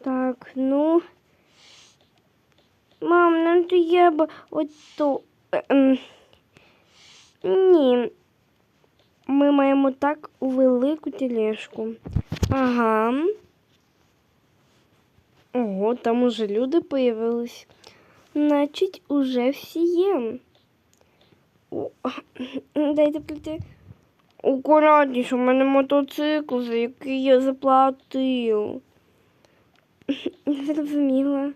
Так, ну. Мам, нам треба ото. ем, Ні. Ми маємо так велику тележку. Ага. Ого, там уже люди появились. Значить, уже всі є. О, дайте прийти. Акуратніше, у мене мотоцикл, за який я заплатив. Зрозуміла.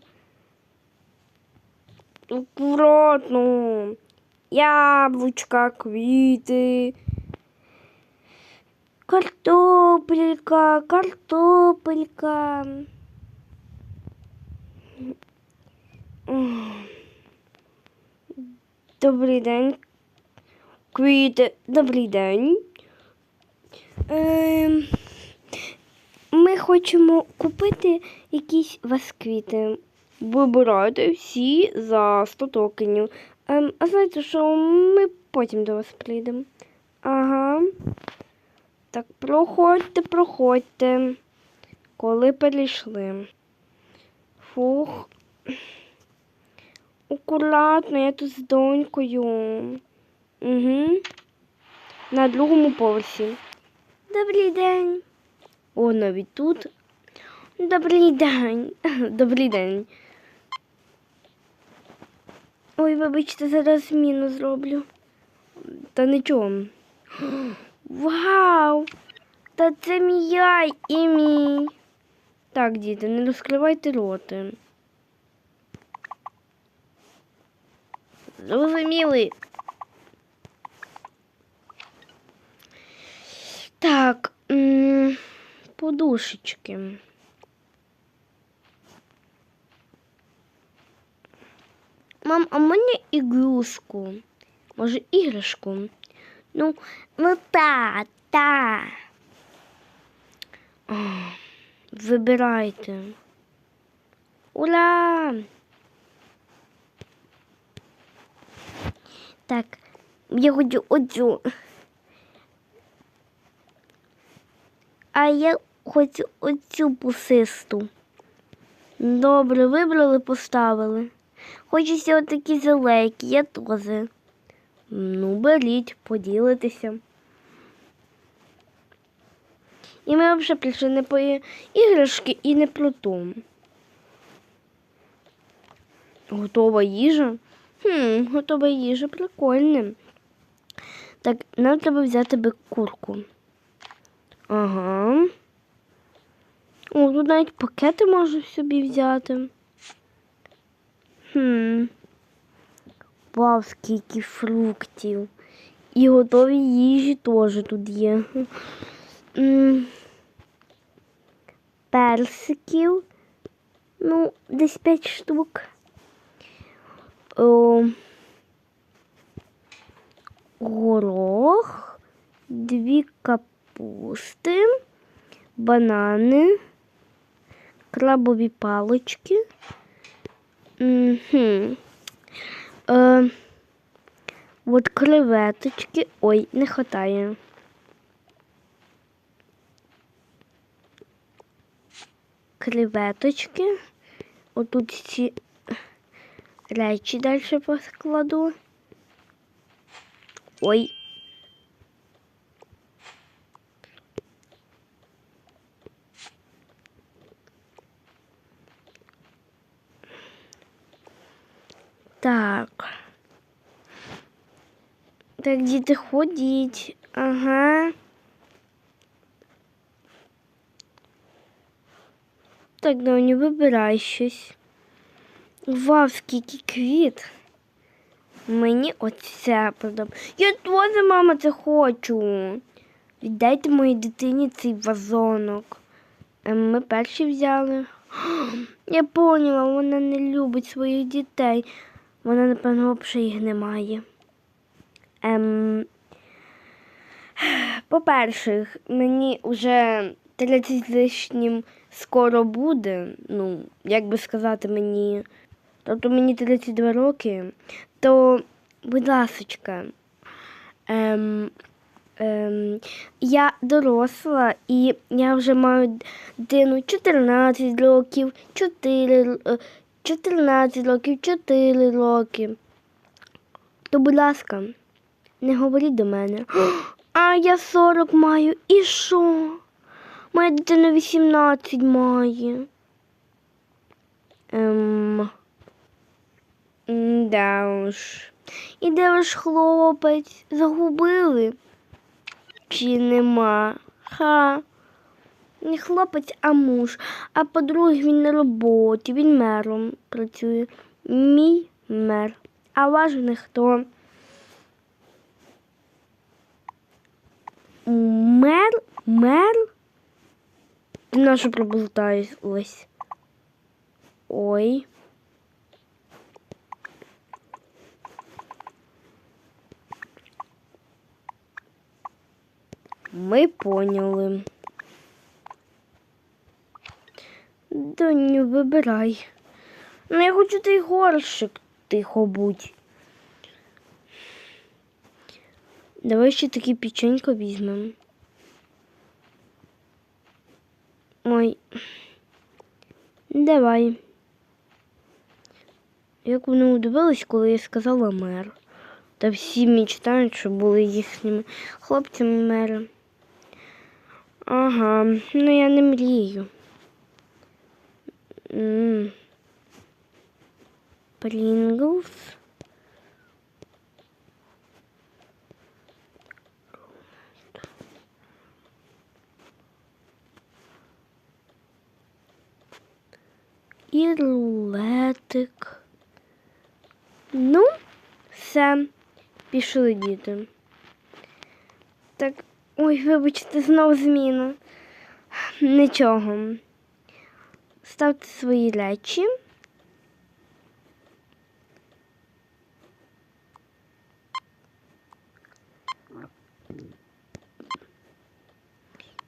Акуратно. Яблучка, квіти. Картопелька, картопелька. Добрий день. Квіти, добрий день. Ем, ми хочемо купити якісь вас квіти. Вибирайте всі за 100 токенів. Ем, а знаєте що, ми потім до вас прийдемо. Ага. Так, проходьте, проходьте. Коли перейшли. Фух. Акуратно, я тут з донькою. Угу. На другому поверсі. Добрий день. О, навіть тут. Добрий день. Добрий день. Ой, вибачте, зараз зміну зроблю. Та нічого. Вау! Та це мій яй і мій. Так, діти, не розкривайте роти. Зрозуміли. Так, м, Подушечки. Мам, а мені ігрушку. Може, іграшку? Ну, ну та, та. О, вибирайте. Ура! Так, я хочу оцю. А я хочу оцю пусисту. Добре, вибрали, поставили. Хочеться отакі зеленькі, я теж. Ну, беріть, поділитися. І ми взагалі прийшли не по іграшки і не про то. Готова їжа? Хм, готова їжа, прикольно. Так, нам треба взяти би курку. Ага. О, тут навіть пакети можу собі взяти. Хм. Вау, скільки фруктів. І готові їжі теж тут є. Персиків. Ну, десь 5 штук. О, горох, дві капусти, банани, крабові палички. Угу. Е, от креветочки. Ой, не хватає. Креветочки. Отут ці речі далі поскладу. Ой. Так. Так, діти ходіть. Ага. Так, Доні, вибирай щось. Вау, скільки квіт. Мені оце подобається. Я теж, мама, це хочу. Віддайте моїй дитині цей вазонок. Ем, Ми перші взяли. Я поняла, вона не любить своїх дітей. Вона, напевно, взагалі їх немає. Ем, по-перше, мені вже 30 лишнім скоро буде. Ну, як би сказати мені. Тобто мені 32 роки, то, будь ласочка, ем, Ем, я доросла і я вже маю дитину 14 років, 4, р- е, 14 років, 4 роки. То, будь ласка, не говоріть до мене. А я 40 маю. І що? Моя дитина 18 має. Ем. Да уж. І де ваш хлопець? Загубили? Чи нема? Ха. Не хлопець, а муж. А по-друге, він на роботі, він мером працює. Мій мер. А ваш ніхто. Мер? Мер? Ти нашу проболталась. Ой. Ми поняли. Доню, вибирай. Ну, я хочу той горщик тихо будь. Давай ще такі печенько візьмемо. Ой. Давай. Як вони удивились, коли я сказала мер. Та всі мечтають, щоб були їхніми хлопцями мери. Ага, ну я не мрію. Принглс. І рулетик. Ну, все, пішли діти. Так, ой, вибачте, знову зміна. Нічого. Ставте свої речі.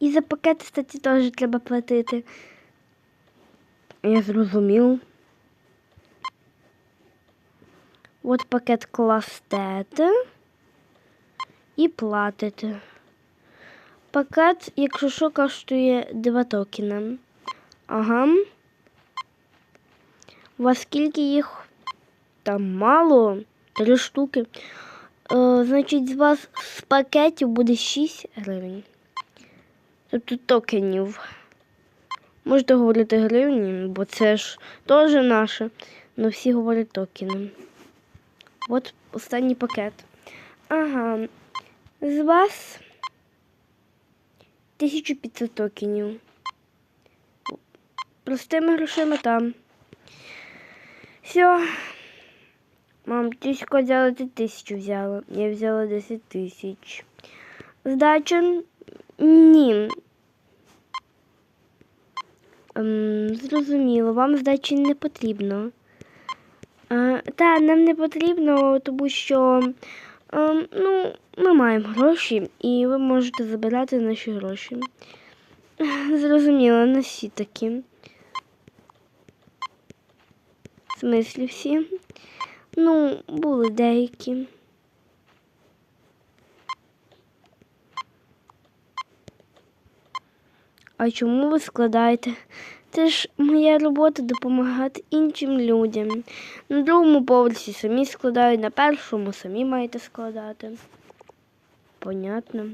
І за пакет, кстати, теж треба платити. Я зрозумів. От пакет кластете і платите. Пакет, якщо що, коштує 2 токена. Ага. У вас скільки їх? Там мало. Три штуки. Е, значить, з вас з пакетів буде 6 гривень. Тобто токенів. Можете говорити гривні, бо це ж теж наше. але всі говорять токени. От останній пакет. Ага. З вас 1500 токенів. Простими грошима там. Все. Мам, тисячку взяла, ти тисячу взяла. Я взяла 10 тисяч. Здача? Ні. Ем, зрозуміло, вам здачі не потрібно. А, та, нам не потрібно, тому що ем, ну, ми маємо гроші і ви можете забирати наші гроші. Зрозуміло, не всі такі. Смислі всі? Ну, були деякі. А чому ви складаєте? Це ж моя робота допомагати іншим людям. На другому поверсі самі складають, на першому самі маєте складати. Понятно.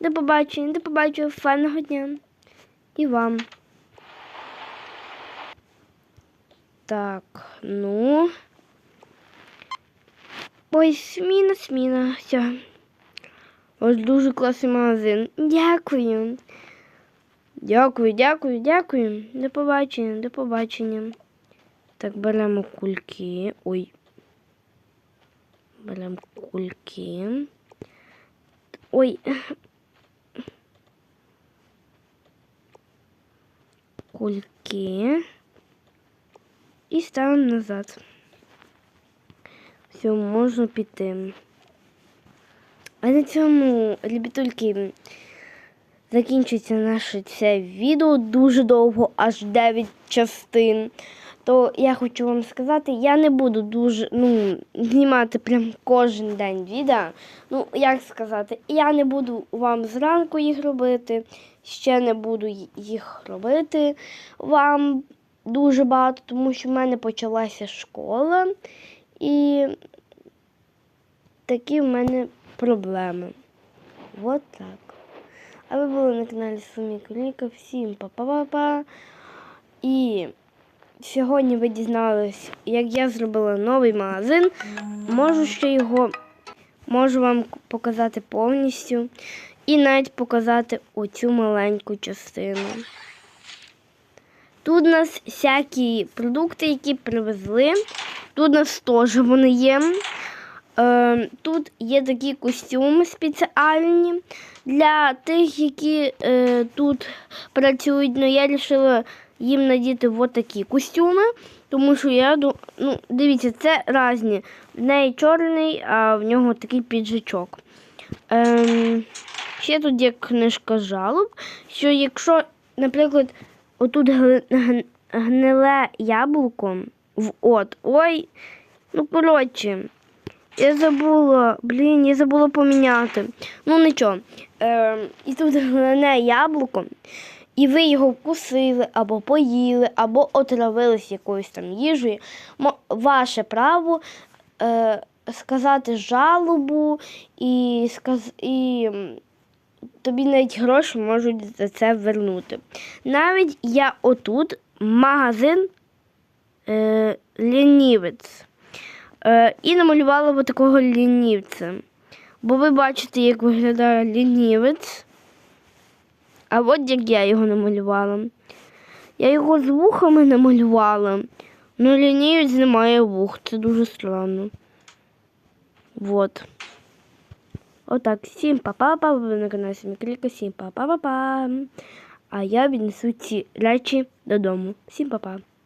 До побачення, до побачення, файного дня. І вам. Так, ну. Ой, сміна, сміна. Все. Ось дуже класний магазин. Дякую. Дякую, дякую, дякую. До побачення, до побачення. Так, беремо кульки. Ой. Беремо кульки. Ой. Кульки. І ставимо назад. Все, можна піти. А на цьому, ребятульки, закінчиться наше це відео дуже довго, аж 9 частин. То я хочу вам сказати, я не буду дуже ну, знімати прям кожен день відео. Ну, як сказати, я не буду вам зранку їх робити, ще не буду їх робити вам дуже багато, тому що в мене почалася школа і такі в мене проблеми. Вот так. А ви були на каналі Сумі Кроліка. Всім па-па-па-па. І сьогодні ви дізнались, як я зробила новий магазин. Можу ще його можу вам показати повністю. І навіть показати оцю маленьку частину. Тут у нас всякі продукти, які привезли. Тут у нас теж вони є. Е, тут є такі костюми спеціальні для тих, які е, тут працюють. Ну, я вирішила їм надіти от такі костюми, тому що я ну, дивіться, це різні. В неї чорний, а в нього такий піджачок. Ем, ще тут є книжка жалоб, що якщо, наприклад, отут гниле яблуко, в от, ой, ну коротше, я забула, блін, я забула поміняти. Ну нічого. Ем, і тут гнине яблуко, і ви його вкусили, або поїли, або отравились якоюсь там їжею. Мо- Ваше право е, сказати жалобу і, сказ... і тобі навіть гроші можуть за це вернути. Навіть я отут магазин е, лінівець. Е, і намалювала би такого лінівця. Бо ви бачите, як виглядає лінівець. А от як я його намалювала. Я його з вухами намалювала. Ну, лінівець не має вух. Це дуже странно. Вот. Отак. Всім па-па-па. Ви на каналі Мікріка. Всім па-па-па-па. А я віднесу ці речі додому. Всім па-па.